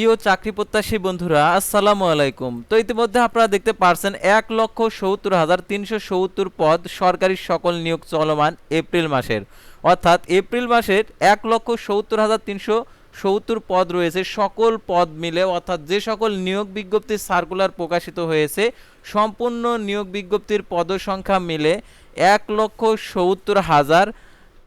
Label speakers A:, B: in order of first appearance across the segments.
A: প্রিয় চাকরি প্রত্যাশী বন্ধুরা, আসসালামু আলাইকুম। তো ইতিমধ্যে আপনারা দেখতে পারছেন, এক লক্ষ সত্তর হাজার তিনশো সত্তর পদ সরকারি সকল নিয়োগ চলমান এপ্রিল মাসের। অর্থাৎ এপ্রিল মাসের এক লক্ষ সত্তর হাজার তিনশো সত্তর পদ রয়েছে, সকল পদ মিলে, অর্থাৎ যে সকল নিয়োগ বিজ্ঞপ্তির সার্কুলার প্রকাশিত হয়েছে, সম্পূর্ণ নিয়োগ বিজ্ঞপ্তির পদসংখ্যা মিলে এক লক্ষ সত্তর হাজার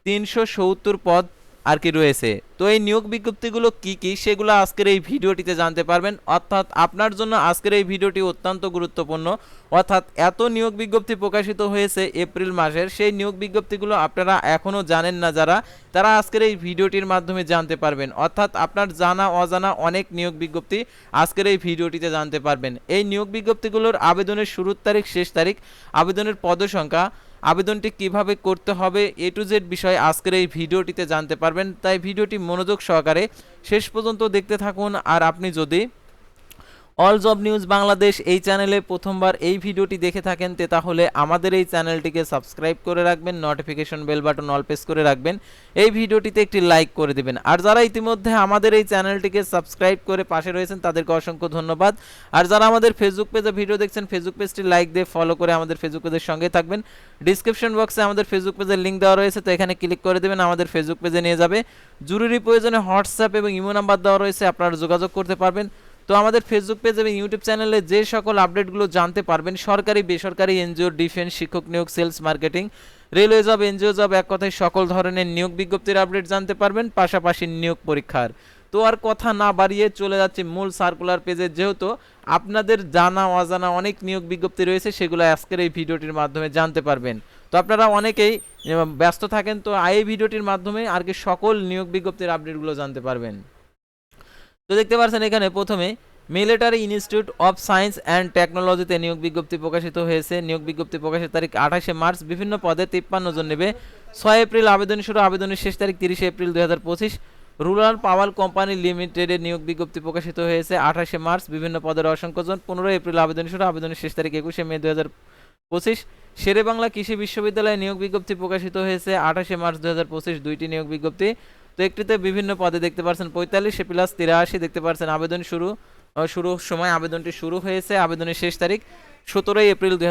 A: তিনশো সত্তর পদ আর কি রয়েছে? তো এই নিয়োগ বিজ্ঞপ্তিগুলো কি কি? সেগুলো আজকের এই ভিডিওটিতে জানতে পারবেন। অর্থাৎ আপনার জন্য আজকের এই ভিডিওটি অত্যন্ত গুরুত্বপূর্ণ। অর্থাৎ এত নিয়োগ বিজ্ঞপ্তি প্রকাশিত হয়েছে এপ্রিল মাসের, সেই নিয়োগ বিজ্ঞপ্তিগুলো আপনারা এখনও জানেন না যারা, তারা আজকের এই ভিডিওটির মাধ্যমে জানতে পারবেন। অর্থাৎ আপনার জানা, অজানা অনেক নিয়োগ বিজ্ঞপ্তি আজকের এই ভিডিওটিতে জানতে পারবেন। এই নিয়োগ বিজ্ঞপ্তিগুলোর আবেদনের শুরুর তারিখ, শেষ তারিখ, আবেদনের পদসংখ্যা আবেদনটি কীভাবে করতে হবে এ টু জেড বিষয়ে আজকের এই ভিডিওটিতে জানতে পারবেন। তাই ভিডিওটি মনোযোগ সহকারে শেষ পর্যন্ত দেখতে থাকুন। আর আপনি যদি অল জব নিউজ বাংলাদেশ এই চ্যানেলে প্রথমবার এই ভিডিওটি দেখে থাকেন, তে তাহলে আমাদের এই চ্যানেলটিকে সাবস্ক্রাইব করে রাখবেন notification bell button all press করে রাখবেন, এই ভিডিওটিতে একটি লাইক করে দিবেন। আর যারা ইতিমধ্যে আমাদের এই চ্যানেলটিকে সাবস্ক্রাইব করে পাশে রয়েছেন, তাদেরকে অসংখ্য ধন্যবাদ। আর যারা আমাদের ফেসবুক পেজে ভিডিও দেখছেন ফেসবুক পেজটি লাইক দিয়ে ফলো করে আমাদের ফেসবুক পেজের সঙ্গে থাকবেন। ডিসক্রিপশন বক্সে আমাদের ফেসবুক পেজের লিঙ্ক দেওয়া রয়েছে, তো এখানে ক্লিক করে দেবেন, আমাদের ফেসবুক পেজে নিয়ে যাবে। জরুরি প্রয়োজনে হোয়াটসঅ্যাপ এবং ইমো নাম্বার দেওয়া রয়েছে, আপনারা যোগাযোগ করতে পারবেন। তো আমাদের ফেসবুক পেজ এবং ইউটিউব চ্যানেলে যে সকল আপডেটগুলো জানতে পারবেন, সরকারি, বেসরকারি এনজিও ডিফেন্স শিক্ষক নিয়োগ sales marketing railway job NGO job এক কথায় সকল ধরনের নিয়োগ বিজ্ঞপ্তির আপডেট জানতে পারবেন, পাশাপাশি নিয়োগ পরীক্ষার। তো আর কথা না বাড়িয়ে চলে যাচ্ছে মূল সার্কুলার পেজে যেহেতু আপনাদের জানা, অজানা অনেক নিয়োগ বিজ্ঞপ্তি রয়েছে, সেগুলো আজকের এই ভিডিওটির মাধ্যমে জানতে পারবেন। তো আপনারা অনেকেই ব্যস্ত থাকেন, তো এই ভিডিওটির মাধ্যমে আর কি সকল নিয়োগ বিজ্ঞপ্তির আপডেটগুলো জানতে পারবেন। তো দেখতে পাচ্ছেন এখানে প্রথমে military institute of science and টেকনোলজিতে নিয়োগ বিজ্ঞপ্তি প্রকাশিত হয়েছে। নিয়োগ বিজ্ঞপ্তি প্রকাশের তারিখ আঠাশে মার্চ। বিভিন্ন পদে তিপ্পান্ন জন নেবে। ছয় এপ্রিল আবেদন শুরু। আবেদনের শেষ তারিখ তিরিশে এপ্রিল দুই হাজার পঁচিশ। রুরাল পাওয়ার কোম্পানি লিমিটেডের নিয়োগ বিজ্ঞপ্তি প্রকাশিত হয়েছে আঠাশে মার্চ। বিভিন্ন পদের অসংখ্য জন। পনেরোই এপ্রিল আবেদন শুরু। আবেদনের শেষ তারিখ একুশে মে দুই হাজার পঁচিশ। শেরে বাংলা কৃষি বিশ্ববিদ্যালয়ে নিয়োগ বিজ্ঞপ্তি প্রকাশিত হয়েছে আঠাশে মার্চ দুই হাজার পঁচিশ। দুইটি নিয়োগ বিজ্ঞপ্তি। তো একটিতে বিভিন্ন পদে দেখতে পাচ্ছেন পঁয়তাল্লিশ প্লাস তিরাশি, দেখতে পাচ্ছেন আবেদন শুরু শুরু সময় আবেদনটি শুরু হয়েছে, আবেদনের শেষ তারিখ সতেরোই এপ্রিল দুই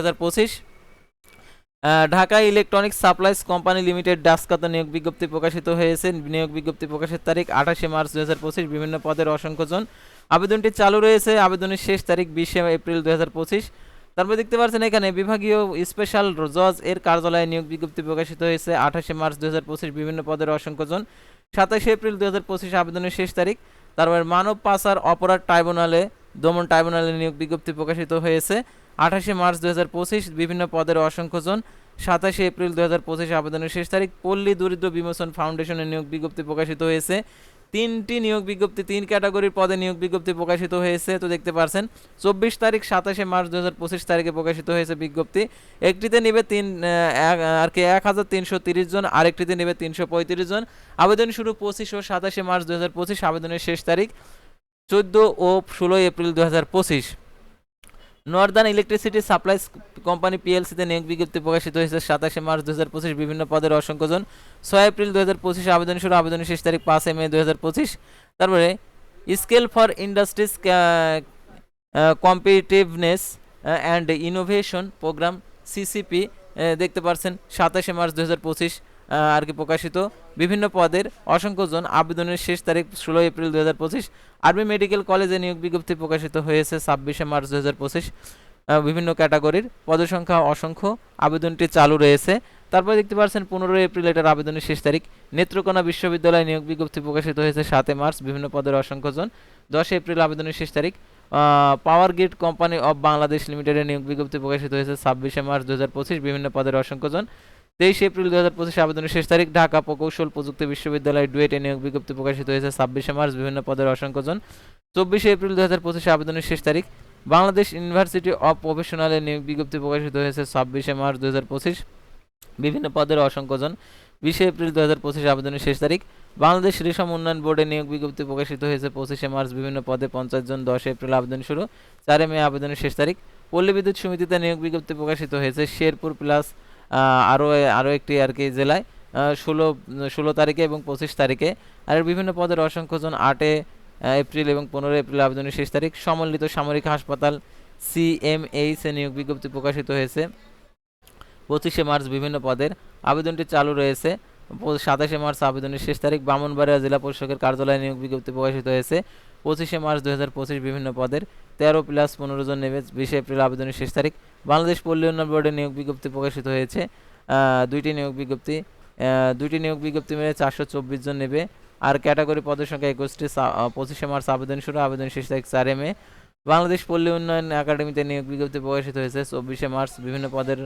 A: Dhaka electronics supplies company limited ডাস্কাতে নিয়োগ বিজ্ঞপ্তি প্রকাশিত হয়েছে। নিয়োগ বিজ্ঞপ্তি প্রকাশের তারিখ আঠাশে মার্চ দুই হাজার পঁচিশ, বিভিন্ন পদের অসংখ্য জন। আবেদনটি চালু রয়েছে, আবেদনের শেষ তারিখ বিশে এপ্রিল পঁচিশ। তারপরে দেখতে পাচ্ছেন এখানে বিভাগীয় স্পেশাল জজ এর কার্যালয়ে নিয়োগ বিজ্ঞপ্তি প্রকাশিত হয়েছে, আঠাশে মার্চ দুই হাজার পঁচিশ, বিভিন্ন পদের অসংখ্য জন। সাতাশে এপ্রিল দুই হাজার পঁচিশে আবেদনের শেষ তারিখ। তারপর মানব পাচার অপরাধ ট্রাইব্যুনালে, দমন ট্রাইব্যুনালে নিয়োগ বিজ্ঞপ্তি প্রকাশিত হয়েছে। আঠাশে মার্চ দুই হাজার পঁচিশ বিভিন্ন পদের অসংখ্যজন সাতাশে এপ্রিল দুই হাজার পঁচিশে আবেদনের শেষ তারিখ। পল্লী দরিদ্র বিমোচন ফাউন্ডেশনের নিয়োগ বিজ্ঞপ্তি প্রকাশিত হয়েছে। তিনটি নিয়োগ বিজ্ঞপ্তি, তিন ক্যাটাগরির পদে নিয়োগ বিজ্ঞপ্তি প্রকাশিত হয়েছে। তো দেখতে পারছেন, চব্বিশ তারিখ সাতাশে মার্চ দু হাজার পঁচিশ তারিখে প্রকাশিত হয়েছে বিজ্ঞপ্তি। একটিতে নেবে তিন আর কি এক হাজার তিনশো তিরিশ জন, আরেকটিতে নেবে তিনশো পঁয়ত্রিশ জন। আবেদন শুরু পঁচিশ ও সাতাশে মার্চ দু হাজার পঁচিশ, আবেদনের শেষ তারিখ চোদ্দ ও ষোলোই এপ্রিল দু হাজার পঁচিশ। নর্দার্ন ইলেকট্রিসিটি সাপ্লাইজ কোম্পানি পিএলসিতে নিয়োগ বিজ্ঞপ্তি প্রকাশিত হয়েছে সাতাশে মার্চ দু হাজার পঁচিশ বিভিন্ন পদের অসংখ্য জন ছয় এপ্রিল দু হাজার পঁচিশ আবেদন শুরু, আবেদনের শেষ তারিখ পাঁচে মে দু হাজার পঁচিশ। তারপরে scale for industries competitiveness and innovation programme, CCP দেখতে পাচ্ছেন সাতাশে মার্চ দু হাজার পঁচিশ। আর কি প্রকাশিত। বিভিন্ন পদের অসংখ্য জন আবেদনের শেষ তারিখ ষোলো এপ্রিল দু হাজার পঁচিশ। আর্মি মেডিকেল কলেজে নিয়োগ বিজ্ঞপ্তি প্রকাশিত হয়েছে ছাব্বিশে মার্চ দু হাজার পঁচিশ। বিভিন্ন ক্যাটাগরির পদসংখ্যা অসংখ্য। আবেদনটি চালু রয়েছে। তারপরে দেখতে পাচ্ছেন, পনেরোই এপ্রিল এটার আবেদনের শেষ তারিখ। নেত্রকোনা বিশ্ববিদ্যালয়ে নিয়োগ বিজ্ঞপ্তি প্রকাশিত হয়েছে সাতে মার্চ। বিভিন্ন পদের অসংখ্য জন দশই এপ্রিল আবেদনের শেষ তারিখ। Power grid company of Bangladesh লিমিটেডের নিয়োগ বিজ্ঞপ্তি প্রকাশিত হয়েছে ছাব্বিশে মার্চ দু হাজার পঁচিশ। বিভিন্ন পদের অসংখ্য জন তেইশে এপ্রিল দু হাজার পঁচিশ আবেদনের শেষ তারিখ, ঢাকা প্রকৌশল প্রযুক্তি বিশ্ববিদ্যালয় ডুয়েটে নিয়োগ বিজ্ঞপ্তি প্রকাশিত হয়েছে ছাব্বিশে মার্চ, বিভিন্ন পদের অসংখ্য জন। চব্বিশে এপ্রিল দু হাজার পঁচিশে আবেদনের শেষ তারিখ, বাংলাদেশ ইউনিভার্সিটি অফ প্রফেশনালের নিয়োগ বিজ্ঞপ্তি প্রকাশিত হয়েছে ছাব্বিশে মার্চ দু হাজার পঁচিশ। বিভিন্ন পদের অসংখ্য জন। বিশে এপ্রিল দু হাজার পঁচিশ আবেদনের শেষ তারিখ, বাংলাদেশ রেশম উন্নয়ন বোর্ডে নিয়োগ বিজ্ঞপ্তি প্রকাশিত হয়েছে পঁচিশে মার্চ, বিভিন্ন পদে পঞ্চাশ জন, দশে এপ্রিল আবেদন শুরু, চারে মে আবেদনের শেষ তারিখ। পল্লী বিদ্যুৎ সমিতিতে নিয়োগ বিজ্ঞপ্তি প্রকাশিত হয়েছে শেরপুর প্লাস আরও আরও একটি আর কি জেলায় ষোলো ষোলো তারিখে এবং পঁচিশ তারিখে। আর বিভিন্ন পদের অসংখ্য জন আটে এপ্রিল এবং পনেরো এপ্রিল আবেদনের শেষ তারিখ। সমন্বিত সামরিক হাসপাতাল সিএমএইচ নিয়োগ বিজ্ঞপ্তি প্রকাশিত হয়েছে। পঁচিশে মার্চ বিভিন্ন পদের আবেদনটি চালু রয়েছে। সাতাশে মার্চ আবেদনের শেষ তারিখ বামনবাড়িয়া জেলা পরিষদের কার্যালয়ে নিয়োগ বিজ্ঞপ্তি প্রকাশিত হয়েছে। পঁচিশে মার্চ পঁচিশ বিভিন্ন পদের তেরো প্লাস পনেরো জন নেবে বিশে এপ্রিল আবেদনের শেষ তারিখ। বাংলাদেশ পল্লী উন্নয়ন বোর্ডের নিয়োগ বিজ্ঞপ্তি প্রকাশিত হয়েছে। দুইটি নিয়োগ বিজ্ঞপ্তি দুইটি নিয়োগ বিজ্ঞপ্তি মিলে চারশো চব্বিশ জন নেবে। আর ক্যাটাগরি পদের সংখ্যা একুশটি পঁচিশে মার্চ আবেদন শুরু, আবেদন শেষ তারিখ চার মে। বাংলাদেশ পল্লী উন্নয়ন একাডেমিতে নিয়োগ বিজ্ঞপ্তি প্রকাশিত হয়েছে। চব্বিশে মার্চ বিভিন্ন পদের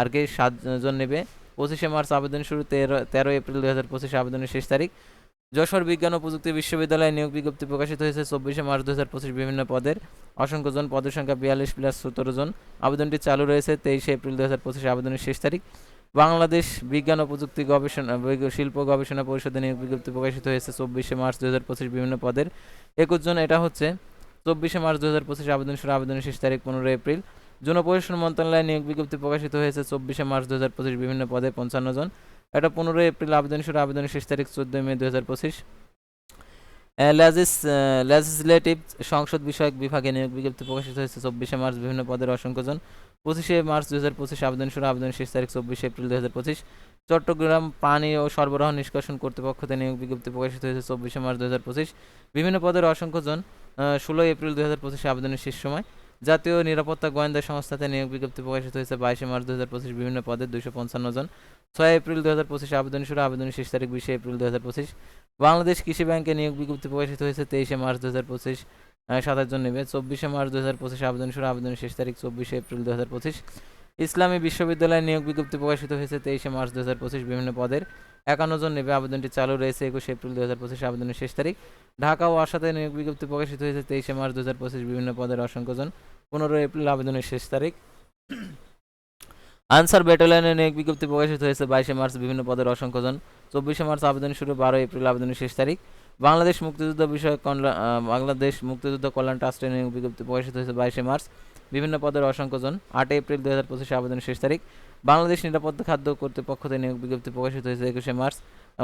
A: আর কি সাতজন নেবে। পঁচিশে মার্চ আবেদন শুরু তেরো তেরো এপ্রিল দুই হাজার পঁচিশ আবেদনের শেষ তারিখ। যশোর বিজ্ঞান ও প্রযুক্তি বিশ্ববিদ্যালয়ে নিয়োগ বিজ্ঞপ্তি প্রকাশিত হয়েছে চব্বিশে মার্চ দু হাজার পঁচিশ বিভিন্ন পদের। অসংখ্য জন পদের সংখ্যা বিয়াল্লিশ প্লাস সতেরো জন। আবেদনটি চালু রয়েছে তেইশে এপ্রিল দু হাজার পঁচিশ আবেদনের শেষ তারিখ। বাংলাদেশ বিজ্ঞান ও প্রযুক্তি গবেষণা শিল্প গবেষণা পরিষদে নিয়োগ বিজ্ঞপ্তি প্রকাশিত হয়েছে চব্বিশে মার্চ দু হাজার পঁচিশ বিভিন্ন পদের। একুশ জন, এটা হচ্ছে চব্বিশে মার্চ দু হাজার পঁচিশ আবেদন শুরু, আবেদনের শেষ তারিখ পনেরো এপ্রিল। জনপরিষদ মন্ত্রণালয়ে নিয়োগ বিজ্ঞপ্তি প্রকাশিত হয়েছে চব্বিশে মার্চ দু হাজার পঁচিশ বিভিন্ন পদে পঞ্চান্ন জন। এটা পনেরো এপ্রিল আবেদন শুরু, আবেদনের শেষ তারিখ চোদ্দোই মে দু হাজার পঁচিশ লেজিসলেটিভ সংসদ বিষয়ক বিভাগে নিয়োগ বিজ্ঞপ্তি প্রকাশিত হয়েছে চব্বিশে মার্চ বিভিন্ন পদের অসংখ্য জন। পঁচিশে মার্চ দু হাজার পঁচিশ আবেদন শুরু আবেদন শেষ তারিখ চব্বিশে এপ্রিল দু হাজার পঁচিশ। চট্টগ্রাম পানি ও সরবরাহ নিষ্কাশন কর্তৃপক্ষতে নিয়োগ বিজ্ঞপ্তি প্রকাশিত হয়েছে চব্বিশে মার্চ দু হাজার পঁচিশ। বিভিন্ন পদের অসংখ্য জন ষোলোই এপ্রিল দু হাজার পঁচিশে আবেদনের শেষ সময়। জাতীয় নিরাপত্তা গোয়েন্দা সংস্থাতে নিয়োগ বিজ্ঞপ্তি প্রকাশিত হয়েছে বাইশে মার্চ দু হাজার পঁচিশ বিভিন্ন পদে দুইশো পঞ্চান্ন জন। ছয় এপ্রিল দু হাজার পঁচিশে আবেদন শুরু, আবেদনের শেষ তারিখ বিশে এপ্রিল দু হাজার পঁচিশ। বাংলাদেশ কৃষি ব্যাংকে নিয়োগ বিজ্ঞপ্তি প্রকাশিত হয়েছে তেইশে মার্চ দু হাজার পঁচিশ সাতাশ জন নেবে। চব্বিশে মার্চ দু হাজার পঁচিশ আবেদন শুরু, আবেদনের শেষ তারিখ চব্বিশে এপ্রিল দু হাজার পঁচিশ। ইসলামী বিশ্ববিদ্যালয়ে নিয়োগ বিজ্ঞপ্তি প্রকাশিত হয়েছে তেইশে মার্চ দু হাজার পঁচিশ বিভিন্ন পদের। একান্ন জন নেবে। আবেদনটি চালু রয়েছে একুশে এপ্রিল দু হাজার পঁচিশ আবেদনের শেষ তারিখ। ঢাকা ও আসাতে নিয়োগ বিজ্ঞপ্তি প্রকাশিত হয়েছে তেইশে মার্চ দু হাজার পঁচিশ বিভিন্ন পদের অসংখ্য জন। পনেরো এপ্রিল আবেদনের শেষ তারিখ। আনসার ব্যাটালিয়নে নিয়োগ বিজ্ঞপ্তি প্রকাশিত হয়েছে বাইশে মার্চ বিভিন্ন পদের অসংখ্য জন। চব্বিশে মার্চ আবেদন শুরু বারো এপ্রিল আবেদনের শেষ তারিখ। বাংলাদেশ মুক্তিযুদ্ধ বিষয়ক বাংলাদেশ মুক্তিযুদ্ধ কল্যাণ ট্রাস্টের নিয়োগ বিজ্ঞপ্তি প্রকাশিত হয়েছে বাইশে মার্চ। বিভিন্ন পদের অসংখ্য জন। আট এপ্রিল দু হাজার পঁচিশে আবেদনের শেষ তারিখ। বাংলাদেশ নিরাপত্তা খাদ্য কর্তৃপক্ষতে নিয়োগ বিজ্ঞপ্তি প্রকাশিত হয়েছে একুশে মার্চ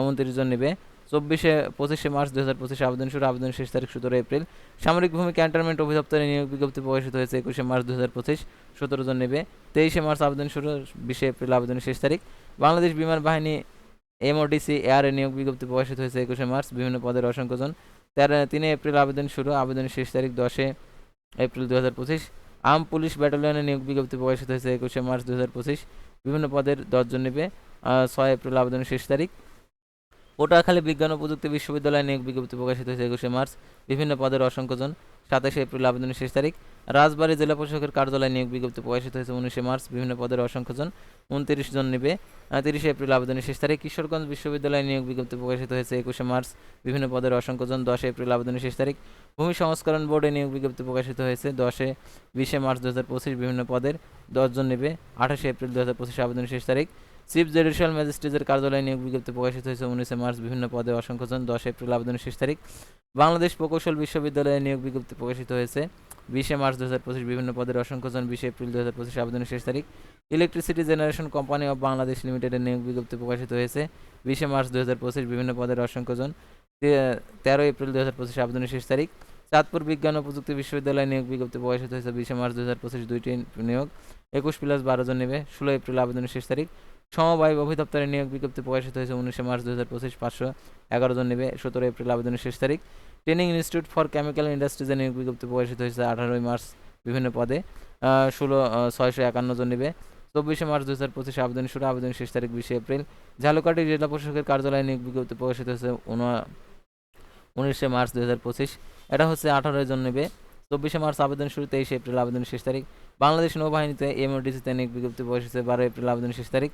A: উনত্রিশ জন নেবে। চব্বিশে, পঁচিশে মার্চ দু হাজার পঁচিশে আবেদন শুরু, আবেদন শেষ তারিখ সতেরো এপ্রিল। সামরিক ভূমি ক্যান্টনমেন্ট অধিদপ্তরে নিয়োগ বিজ্ঞপ্তি প্রকাশিত হয়েছে একুশে মার্চ দু হাজার পঁচিশ সতেরো জন নেবে। তেইশে মার্চ আবেদন শুরু, বিশে এপ্রিল আবেদনের শেষ তারিখ। বাংলাদেশ বিমান বাহিনী এমওডিসি এয়ারে নিয়োগ বিজ্ঞপ্তি প্রকাশিত হয়েছে একুশে মার্চ, বিভিন্ন পদের অসংখ্য জন। তেরো, তিনে এপ্রিল আবেদন শুরু, আবেদনের শেষ তারিখ দশে এপ্রিল দু হাজার পঁচিশ। আম পুলিশ ব্যাটালিয়নে নিয়োগ বিজ্ঞপ্তি প্রকাশিত হয়েছে একুশে মার্চ দু হাজার পঁচিশ। বিভিন্ন পদের দশজন নেবে ছয় এপ্রিল আবেদনের শেষ তারিখ। পটুয়াখালী বিজ্ঞান ও প্রযুক্তি বিশ্ববিদ্যালয়ে নিয়োগ বিজ্ঞপ্তি প্রকাশিত হয়েছে একুশে মার্চ। বিভিন্ন পদের অসংখ্য জন সাতাশে এপ্রিল আবেদনের শেষ তারিখ। রাজবাড়ী জেলা প্রশাসকের কার্যালয়ে নিয়োগ বিজ্ঞপ্তি প্রকাশিত হয়েছে উনিশে মার্চ। বিভিন্ন পদের অসংখ্য জন, উনত্রিশ জন নেবে। তিরিশে এপ্রিল আবেদনের শেষ তারিখ। কিশোরগঞ্জ বিশ্ববিদ্যালয়ে নিয়োগ বিজ্ঞপ্তি প্রকাশিত হয়েছে একুশে মার্চ। বিভিন্ন পদের অসংখ্য জন, দশে এপ্রিল আবেদনের শেষ তারিখ। ভূমি সংস্করণ বোর্ডে নিয়োগ বিজ্ঞপ্তি প্রকাশিত হয়েছে দশে বিশে মার্চ দু বিভিন্ন পদের দশজন নেবে। আঠাশে এপ্রিল দু হাজার পঁচিশ আবেদনের শেষ তারিখ। চিফ জুডিশিয়াল ম্যাজিস্ট্রেটের কার্যালয়ে নিয়োগ বিজ্ঞপ্তি প্রকাশিত হয়েছে উনিশে মার্চ বিভিন্ন পদে অসংখ্য জন, দশ এপ্রিল আবেদনের শেষ তারিখ। বাংলাদেশ প্রকৌশল বিশ্ববিদ্যালয়ে নিয়োগ বিজ্ঞপ্তি প্রকাশিত হয়েছে বিশে মার্চ দু হাজার পঁচিশ বিভিন্ন পদের অসংখ্য জন, বিশে এপ্রিল দু হাজার পঁচিশ আবেদনের শেষ তারিখ। Electricity generation company of Bangladesh লিমিটেডের নিয়োগ বিজ্ঞপ্তি প্রকাশিত হয়েছে বিশে মার্চ দু হাজার পঁচিশ বিভিন্ন পদের অসংখ্য জন তেরো এপ্রিল দু হাজার পঁচিশ আবেদনের শেষ তারিখ। চাঁদপুর বিজ্ঞান ও প্রযুক্তি বিশ্ববিদ্যালয়ে নিয়োগ বিজ্ঞপ্তি প্রকাশিত হয়েছে বিশে মার্চ দু হাজার পঁচিশ দুইটি নিয়োগ, একুশ প্লাস বারো জন নেবে, ষোলো এপ্রিল আবেদনের শেষ তারিখ। সমবায় অধিদপ্তরের নিয়োগ বিজ্ঞপ্তি প্রকাশিত হয়েছে উনিশে মার্চ দু হাজার পঁচিশ, পাঁচশো এগারো জন নেবে সতেরো এপ্রিল আবেদনের শেষ তারিখ। ট্রেনিং ইনস্টিটিউট ফর কেমিক্যাল ইন্ডাস্ট্রিজের নিয়োগ বিজ্ঞপ্তি প্রকাশিত হয়েছে আঠারোই মার্চ বিভিন্ন পদে। ষোলো ছয়শো একান্ন জন নেবে। চব্বিশে মার্চ দু হাজার পঁচিশে আবেদন শুরু আবেদন শেষ তারিখ বিশে এপ্রিল। ঝালকাঠি জেলা প্রশাসকের কার্যালয়ে নিয়োগ বিজ্ঞপ্তি প্রকাশিত হয়েছে উনা- উনিশে মার্চ দু হাজার পঁচিশ। এটা হচ্ছে আঠারোই জন নেবে। চব্বিশে মার্চ আবেদন শুরু তেইশে এপ্রিল আবেদন শেষ তারিখ। বাংলাদেশ নৌবাহিনীতে এমওডিসিতে নিয়োগ বিজ্ঞপ্তি প্রকাশিত বারো এপ্রিল আবেদন শেষ তারিখ।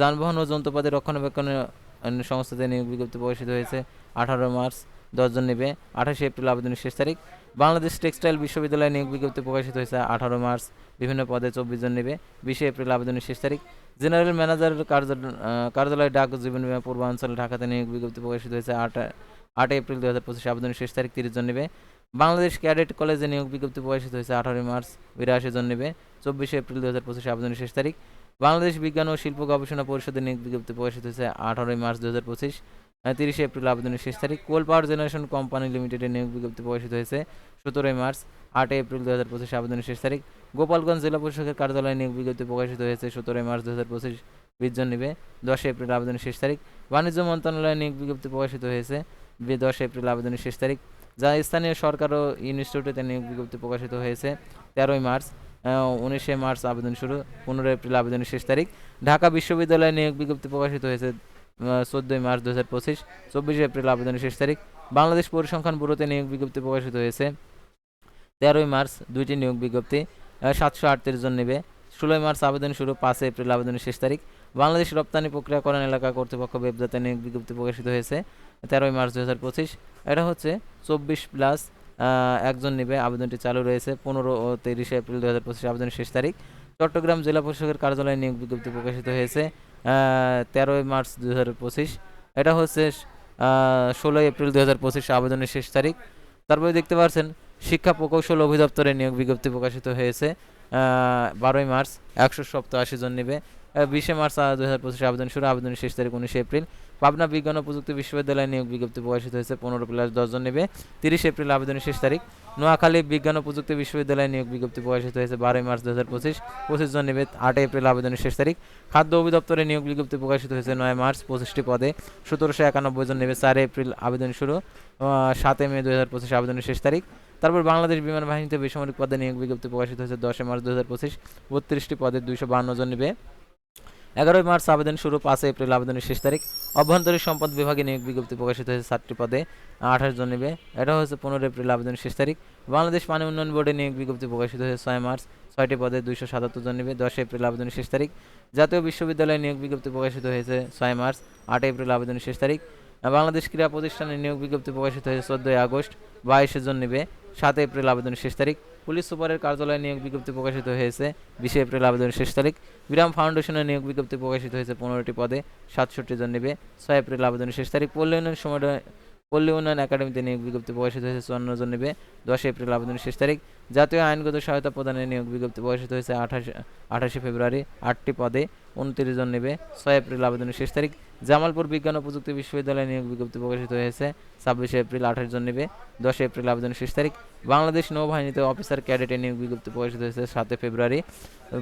A: যানবাহন ও যন্ত্রপাতি রক্ষণাবেক্ষণের সংস্থাতে নিয়োগ বিজ্ঞপ্তি প্রকাশিত হয়েছে আঠারো মার্চ। দশজন নেবে, আঠাশে এপ্রিল আবেদনের শেষ তারিখ। বাংলাদেশ টেক্সটাইল বিশ্ববিদ্যালয়ে নিয়োগ বিজ্ঞপ্তি প্রকাশিত হয়েছে আঠারো মার্চ। বিভিন্ন পদে চব্বিশ জন নেবে, বিশে এপ্রিল আবেদনের শেষ তারিখ। জেনারেল ম্যানেজারের কার্য কার্যালয় ডাক জীবন বিমা পূর্বাঞ্চল ঢাকাতে নিয়োগ বিজ্ঞপ্তি প্রকাশিত হয়েছে আট আট এপ্রিল দু হাজার পঁচিশে আবেদনের শেষ তারিখ, তিরিশ জন নেবে। বাংলাদেশ ক্যাডেট কলেজে নিয়োগ বিজ্ঞপ্তি প্রকাশিত হয়েছে আঠারোই মার্চ, বিরাশি জন নেবে, চব্বিশে এপ্রিল দু হাজার পঁচিশ আবেদনের শেষ তারিখ। বাংলাদেশ বিজ্ঞান ও শিল্প গবেষণা পরিষদের নিয়োগ বিজ্ঞপ্তি প্রকাশিত হয়েছে আঠারোই মার্চ দু হাজার পঁচিশ তিরিশে এপ্রিল আবেদনের শেষ তারিখ। কোল পাওয়ার জেনারেশন কোম্পানি লিমিটেডের নিয়োগ বিজ্ঞপ্তি প্রকাশিত হয়েছে সতেরোই মার্চ, আটই এপ্রিল দু হাজার পঁচিশে আবেদনের শেষ তারিখ। গোপালগঞ্জ জেলা পরিষদের কার্যালয়ে নিয়োগ বিজ্ঞপ্তি প্রকাশিত হয়েছে সতেরোই মার্চ দু হাজার পঁচিশ, বিশ জন নিবে, দশই এপ্রিল আবেদনের শেষ তারিখ। বাণিজ্য মন্ত্রণালয়ে নিয়োগ বিজ্ঞপ্তি প্রকাশিত হয়েছে দশই এপ্রিল আবেদনের শেষ তারিখ। যা স্থানীয় সরকার ও ইনস্টিটিউটে নিয়োগ বিজ্ঞপ্তি প্রকাশিত হয়েছে, তেরোই মার্চ উনিশে মার্চ আবেদন শুরু পনেরো এপ্রিল আবেদনের শেষ তারিখ। ঢাকা বিশ্ববিদ্যালয়ে নিয়োগ বিজ্ঞপ্তি প্রকাশিত হয়েছে চোদ্দোই মার্চ দু হাজার পঁচিশ, চব্বিশে এপ্রিল আবেদনের শেষ তারিখ। বাংলাদেশ পরিসংখ্যান ব্যুরোতে নিয়োগ বিজ্ঞপ্তি প্রকাশিত হয়েছে, তেরোই মার্চ, দুইটি নিয়োগ বিজ্ঞপ্তি সাতশো আটত্রিশ জন নেবে। ষোলোই মার্চ আবেদন শুরু, পাঁচই এপ্রিল আবেদনের শেষ তারিখ। বাংলাদেশ রপ্তানি প্রক্রিয়াকরণ এলাকা কর্তৃপক্ষ ওয়েবজাতে নিয়োগ বিজ্ঞপ্তি প্রকাশিত হয়েছে তেরোই মার্চ দু পঁচিশ। এটা হচ্ছে চব্বিশ প্লাস একজন নেবে, আবেদনটি চালু রয়েছে পনেরো ও তিরিশে এপ্রিল দু হাজার পঁচিশ, আবেদনের শেষ তারিখ। চট্টগ্রাম জেলা প্রশাসকের কার্যালয়ে নিয়োগ বিজ্ঞপ্তি প্রকাশিত হয়েছে তেরোই মার্চ দু হাজার পঁচিশ। এটা হচ্ছে ষোলোই এপ্রিল দু হাজার পঁচিশ, আবেদনের শেষ তারিখ। তারপরে দেখতে পাচ্ছেন শিক্ষা প্রকৌশল অধিদপ্তরে নিয়োগ বিজ্ঞপ্তি প্রকাশিত হয়েছে বারোই মার্চ, একশো সপ্তাশি জন নেবে বিশে মার্চ দু হাজার পঁচিশে আবেদন শুরু। আবেদনের শেষ তারিখ উনিশে এপ্রিল। পাবনা বিজ্ঞান ও প্রযুক্তি বিশ্ববিদ্যালয়ে নিয়োগ বিজ্ঞপ্তি প্রকাশিত হয়েছে। পনেরো প্লাস দশজন নেবে। তিরিশ এপ্রিল আবেদনের শেষ তারিখ। নোয়াখালী বিজ্ঞান ও প্রযুক্তি বিশ্ববিদ্যালয়ে নিয়োগ বিজ্ঞপ্তি প্রকাশিত হয়েছে বারোই মার্চ দু হাজার পঁচিশ। পঁচিশ জন নেবে। আটই এপ্রিল আবেদনের শেষ তারিখ। খাদ্য অধিদপ্তরে নিয়োগ বিজ্ঞপ্তি প্রকাশিত হয়েছে নয় মার্চ পঁচিশটি পদে। সতেরোশো একানব্বই জন নেবে। চার এপ্রিল আবেদন শুরু। সাতই মে দু হাজার পঁচিশ আবেদনের শেষ তারিখ। তারপর বাংলাদেশ বিমান বাহিনীতে বেসামরিক পদে নিয়োগ বিজ্ঞপ্তি প্রকাশিত হয়েছে দশই মার্চ দু হাজার পঁচিশ। বত্রিশটি পদে দুইশো বান্ন জন নেবে। এগারোই মার্চ আবেদন শুরু পাঁচ এপ্রিল আবেদনের শেষ তারিখ। অভ্যন্তরীণ সম্পদ বিভাগে নিয়োগ বিজ্ঞপ্তি প্রকাশিত হয়েছে সাতটি পদে, আঠাশ জন নেবে। এটা হয়েছে পনেরো এপ্রিল আবেদনের শেষ তারিখ। বাংলাদেশ পানি উন্নয়ন বোর্ডে নিয়োগ বিজ্ঞপ্তি প্রকাশিত হয়েছে ছয় মার্চ। ছয়টি পদে দুইশো সাতাত্তর জন নেবে। দশ এপ্রিল আবেদনের শেষ তারিখ। জাতীয় বিশ্ববিদ্যালয়ে নিয়োগ বিজ্ঞপ্তি প্রকাশিত হয়েছে ছয় মার্চ আট এপ্রিল আবেদনের শেষ তারিখ। বাংলাদেশ ক্রীড়া প্রতিষ্ঠানের নিয়োগ বিজ্ঞপ্তি প্রকাশিত হয়েছে চোদ্দোই আগস্ট, বাইশে জন নেবে সাত এপ্রিল আবেদনের শেষ তারিখ। পুলিশ সুপারের কার্যালয়ে নিয়োগ বিজ্ঞপ্তি প্রকাশিত হয়েছে, বিশে এপ্রিল আবেদনের শেষ তারিখ। বিরাম ফাউন্ডেশনের নিয়োগ বিজ্ঞপ্তি প্রকাশিত হয়েছে পনেরোটি পদে, সাতষট্টি জন নেবে, ছয় এপ্রিল আবেদনের শেষ তারিখ। পল্লী উন্নয়ন সময় পল্লী উন্নয়ন একাডেমিতে নিয়োগ বিজ্ঞপ্তি প্রকাশিত হয়েছে চুয়ান্ন জন নেবে দশ এপ্রিল আবেদনের শেষ তারিখ। জাতীয় আইনগত সহায়তা প্রদানের নিয়োগ বিজ্ঞপ্তি প্রকাশিত হয়েছে আঠাশ, আঠাশে ফেব্রুয়ারি, আটটি পদে, উনত্রিশ জন নেবে, ছয় এপ্রিল আবেদনের শেষ তারিখ। জামালপুর বিজ্ঞান ও প্রযুক্তি বিশ্ববিদ্যালয়ে নিয়োগ বিজ্ঞপ্তি প্রকাশিত হয়েছে। ছাব্বিশে এপ্রিল আঠাশ জন নেবে, দশই এপ্রিল আবেদনের শেষ তারিখ। বাংলাদেশ নৌবাহিনীতে অফিসার ক্যাডেটে নিয়োগ বিজ্ঞপ্তি প্রকাশিত হয়েছে সাতই ফেব্রুয়ারি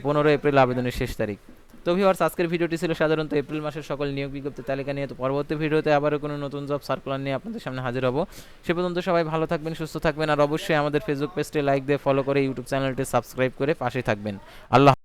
A: পনেরো এপ্রিল আবেদনের শেষ তারিখ। তো ভিউয়ার্স আজকের ভিডিওটি ছিল সাধারণত এপ্রিল মাসের সকল নিয়োগ বিজ্ঞপ্তি তালিকা নিয়ে। তো পরবর্তী ভিডিওতে আবারও কোনো নতুন জব সার্কুলার নিয়ে আপনাদের সামনে হাজির হব। সে পর্যন্ত সবাই ভালো থাকবেন, সুস্থ থাকবেন, আর অবশ্যই আমাদের ফেসবুক পেজটি লাইক দিয়ে ফলো করে ইউটিউব চ্যানেলটি সাবস্ক্রাইব করে পাশে থাকবেন। আল্লাহ